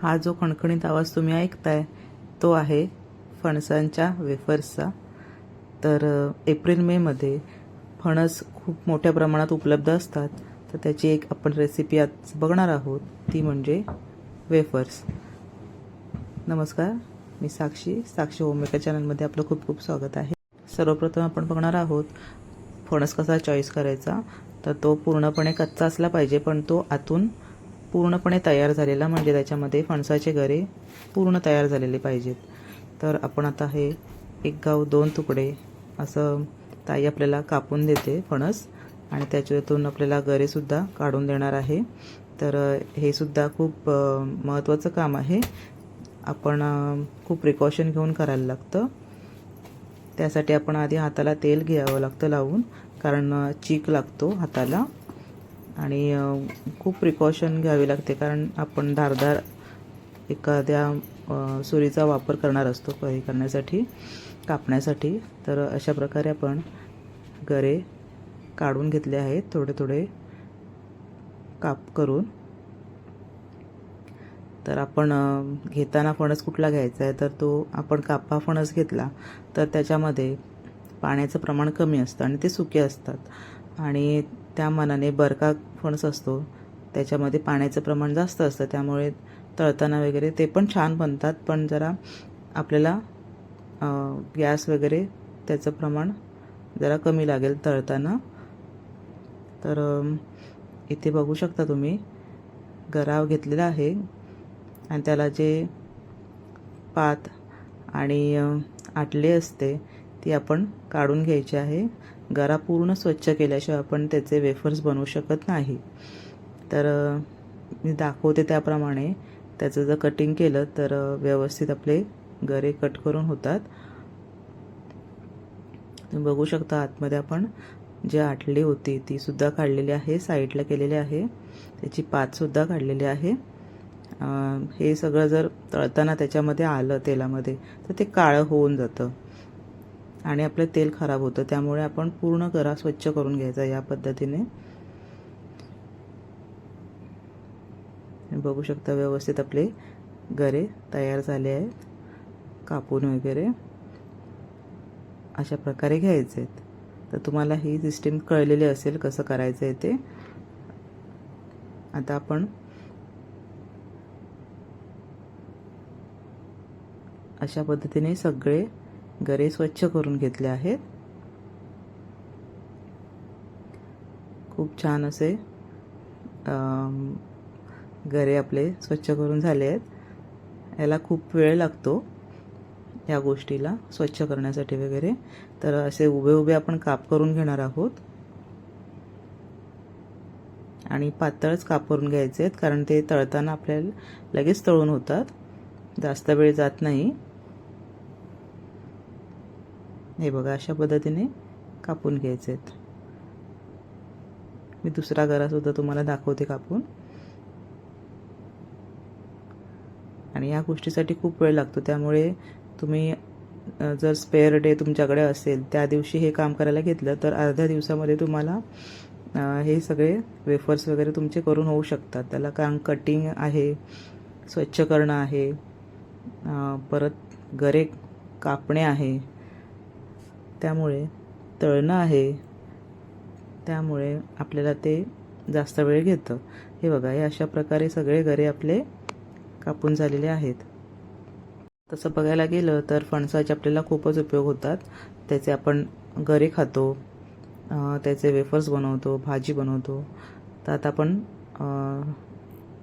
हा जो खणखणीत आवाज तुम्ही ऐकताय तो आहे फणसांच्या वेफर्सचा. तर एप्रिल मेमध्ये फणस खूप मोठ्या प्रमाणात उपलब्ध असतात. तर त्याची एक आपण रेसिपी आज बघणार आहोत ती म्हणजे वेफर्स. नमस्कार मी साक्षी. साक्षी होममेकर चॅनलमध्ये आपलं खूप खूप स्वागत आहे. सर्वप्रथम आपण बघणार आहोत फणस कसा चॉईस करायचा? तर तो पूर्णपणे कच्चा असला पाहिजे पण तो आतून पूर्णपणे तयार झालेला म्हणजे त्याच्यामध्ये फणसाचे गरे पूर्ण तयार झालेले पाहिजेत. तर आपण आता हे एक गाव दोन तुकडे असं ताई आपल्याला कापून देते फणस आणि त्याच्यातून आपल्याला गरेसुद्धा काढून देणार आहे. तर हे सुद्धा खूप महत्त्वाचं काम आहे. आपण खूप प्रिकॉशन घेऊन करायला लागतं. त्यासाठी आपण आधी हाताला तेल घ्यावं लागतं लावून कारण चीक लागतो हाताला. आणि खूप प्रिकॉशन घ्यावी लागते कारण आपण धारदार एखाद्या सुरीचा वापर करणार असतो हे करण्यासाठी कापण्यासाठी. तर अशा प्रकारे आपण गरे काढून घेतले आहेत थोडे थोडे काप करून. तर आपण घेताना फणस कुठला घ्यायचा आहे तर तो आपण कापा फणस घेतला तर त्याच्यामध्ये पाण्याचं प्रमाण कमी असतं आणि ते सुके असतात. आणि त्या मानाने बरका फणस असतो. त्याच्यामध्ये पाण्याचं प्रमाण जास्त असतं. त्यामुळे तळताना वगैरे ते पण छान बनतात. पण जरा आपल्याला गॅस वगैरे त्याचं प्रमाण जरा कमी लागेल तळताना. तर इथे बघू शकता तुम्ही गराव घेतलेला आहे. आणि त्याला जे पात आणि आटले असते ती आपण काढून घ्यायची आहे. गारा पूर्ण स्वच्छ केल्याशिवाय आपण त्याचे वेफर्स बनवू शकत नाही. तर मी दाखवते त्याप्रमाणे. त्याचं जर कटिंग केलं तर व्यवस्थित आपले गरे कट करून होतात. तुम्ही बघू शकता आतमध्ये आपण जी आटली होती ती सुद्धा काढलेली आहे साईडला केलेली आहे. त्याची पातसुद्धा काढलेली आहे. हे सगळं जर तळताना त्याच्यामध्ये आलं तेलामध्ये तर ते काळं होऊन जातं. आणि आपलं तेल खराब होतं त्यामुळे आपण पूर्ण गरा स्वच्छ करून घ्यायचा या पद्धतीने. बघू शकता व्यवस्थित आपले गरे तयार झाले आहेत कापून वगैरे. अशा प्रकारे घ्यायचे आहेत. तर तुम्हाला ही सिस्टीम कळलेली असेल कसं करायचं आहे ते. आता आपण अशा पद्धतीने सगळे गरे स्वच्छ करून घेतले आहेत. खूप छान असे गरे आपले स्वच्छ करून झाले आहेत. याला खूप वेळ लागतो या गोष्टीला स्वच्छ करण्यासाठी वगैरे. तर असे उभे उभे आपण काप करून घेणार आहोत. आणि पातळच काप करून घ्यायचे आहेत कारण ते तळताना आपल्याला लगेच तळून होतात. जास्त वेळ जात नाही. हे बघा अशा पद्धतीने कापून घ्यायचे आहेत. मी दुसरा गरासुद्धा तुम्हाला दाखवते कापून. आणि या गोष्टीसाठी खूप वेळ लागतो त्यामुळे तुम्ही जर स्पेअर डे तुमच्याकडे असेल त्या दिवशी हे काम करायला घेतलं तर अर्ध्या दिवसामध्ये तुम्हाला हे सगळे वेफर्स वगैरे तुमचे करून होऊ शकतात. त्याला काम कटिंग आहे स्वच्छ करणं आहे परत गरे कापणे आहे त्यामुळे तळणं आहे. त्यामुळे आपल्याला ते जास्त वेळ घेतं. हे बघा हे अशा प्रकारे सगळे गरे आपले कापून झालेले आहेत. तसं बघायला गेलं तर फणसाचे आपल्याला खूपच उपयोग होतात. त्याचे आपण गरे खातो त्याचे वेफर्स बनवतो भाजी बनवतो. तर आता आपण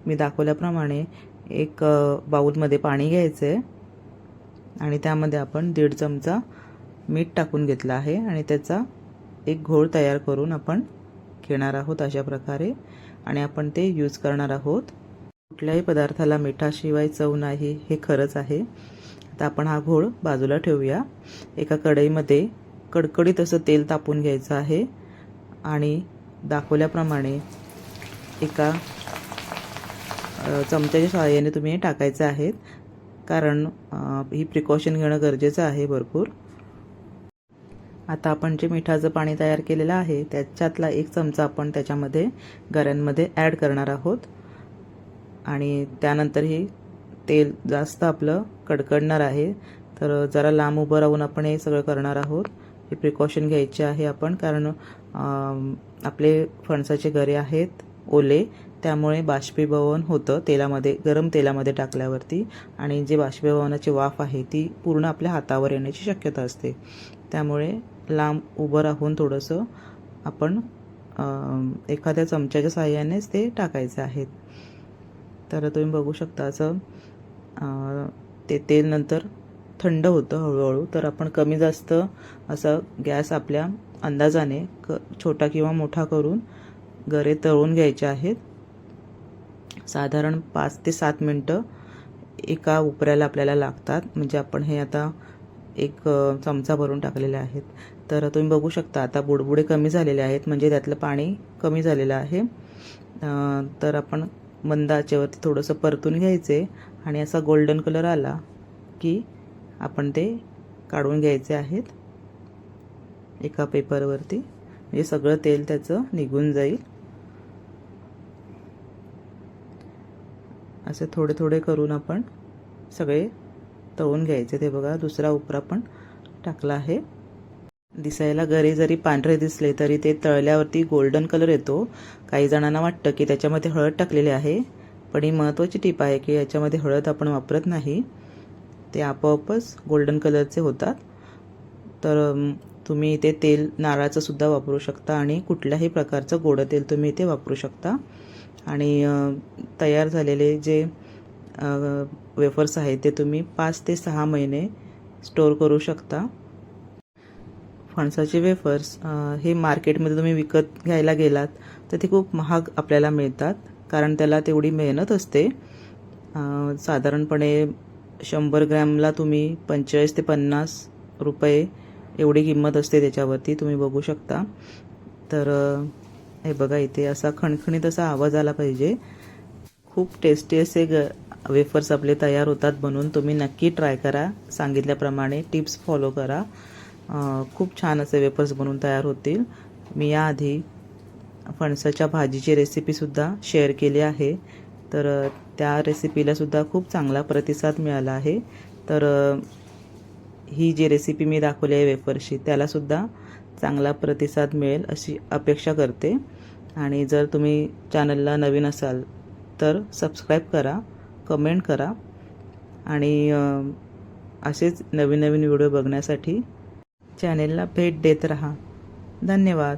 मी दाखवल्याप्रमाणे एक बाऊलमध्ये पाणी घ्यायचं आहे आणि त्यामध्ये आपण दीड चमचा मीठ टाकून घेतलं आहे आणि त्याचा एक घोळ तयार करून आपण घेणार आहोत अशा प्रकारे. आणि आपण ते यूज करणार आहोत. कुठल्याही पदार्थाला मिठाशिवाय चव नाही हे खरंच आहे. आता आपण हा घोळ बाजूला ठेवूया. एका कढईमध्ये कडकडीत असं तेल तापून घ्यायचं आहे. आणि दाखवल्याप्रमाणे एका चमच्याच्या सहाय्याने तुम्ही हे टाकायचं आहेत कारण ही प्रिकॉशन घेणं गरजेचं आहे भरपूर. आता आपण जे मिठाचं पाणी तयार केलेलं आहे त्याच्यातला एक चमचा आपण त्याच्यामध्ये गऱ्यांमध्ये ॲड करणार आहोत. आणि त्यानंतरही तेल जास्त आपलं कडकडणार आहे. तर जरा लांब उभं राहून आपण हे सगळं करणार आहोत. हे प्रिकॉशन घ्यायचे आहे आपण कारण आपले फणसाचे गरे आहेत ओले त्यामुळे बाष्पीभवन होतं तेलामध्ये गरम तेलामध्ये टाकल्यावरती. आणि जे बाष्पीभवनाची वाफ आहे ती पूर्ण आपल्या हातावर येण्याची शक्यता असते. त्यामुळे लांब उभं राहून थोडंसं आपण एखाद्या चमच्याच्या साहाय्यानेच ते टाकायचे आहेत तर तुम्ही बघू शकता असं ते तेल नंतर थंड होतं हळूहळू. तर आपण कमी जास्त असं गॅस आपल्या अंदाजाने क छोटा किंवा मोठा करून गरे तळून घ्यायचे आहेत. साधारण पाच ते सात मिनटं एका उपऱ्याला आपल्याला लागतात. म्हणजे आपण हे आता एक चमचा भरून टाकलेले आहेत. तर तुम्ही बघू शकता आता बुडबुडे कमी झालेले आहेत म्हणजे त्यातलं पाणी कमी झालेलं आहे. तर आपण मंद आचेवरती थोडंसं परतून घ्यायचे आणि असा गोल्डन कलर आला की आपण ते काढून घ्यायचे आहेत एका पेपरवरती म्हणजे सगळं तेल त्याचं निघून जाईल. असे थोडे थोडे करून आपण सगळे तळून घ्यायचे. ते बघा दुसरा उपरा पण टाकला आहे. दिसायला गरे जरी पांढरे दिसले तरी ते तळल्यावरती गोल्डन कलर येतो. काही जणांना वाटतं की त्याच्यामध्ये हळद टाकलेली आहे पण ही महत्त्वाची टीप आहे की याच्यामध्ये हळद आपण वापरत नाही. ते आपोआपच गोल्डन कलरचे होतात. तर तुम्ही इथे तेल नारळाचं सुद्धा वापरू शकता आणि कुठल्याही प्रकारचं गोडं तेल तुम्ही इथे वापरू शकता. आणि तयार झालेले जे वेफर्स आहेत ते तुम्ही पाच ते सहा महिने स्टोअर करू शकता. फणसाचे वेफर्स हे मार्केटमध्ये तुम्ही विकत घ्यायला गेलात तर ते खूप महाग आपल्याला मिळतात कारण त्याला तेवढी मेहनत असते. साधारणपणे शंभर ग्रॅमला तुम्ही पंचेचाळीस ते पन्नास रुपये एवढी किंमत असते त्याच्यावरती तुम्ही बघू शकता. तर हे बघा इथे असा खणखणीत असा आवाज आला पाहिजे. खूप टेस्टी असे ग वेफर्स आपले तयार होतात बनवून तुम्ही नक्की ट्राय करा. सांगितल्याप्रमाणे टिप्स फॉलो करा. खूप छान असे वेफर्स बनवून तयार होतील. मी याआधी फणसाच्या भाजीची रेसिपीसुद्धा शेअर केली आहे. तर त्या रेसिपीलासुद्धा खूप चांगला प्रतिसाद मिळाला आहे. तर ही जी रेसिपी मी दाखवली आहे वेफरशी त्यालासुद्धा चांगला प्रतिसाद मिळेल अशी अपेक्षा करते. आणि जर तुम्ही चॅनलला नवीन असाल तर सबस्क्राईब करा कमेंट करा. आणि असेच नवीन नवीन व्हिडिओ बघण्यासाठी चॅनेलला भेट देत रहा. धन्यवाद.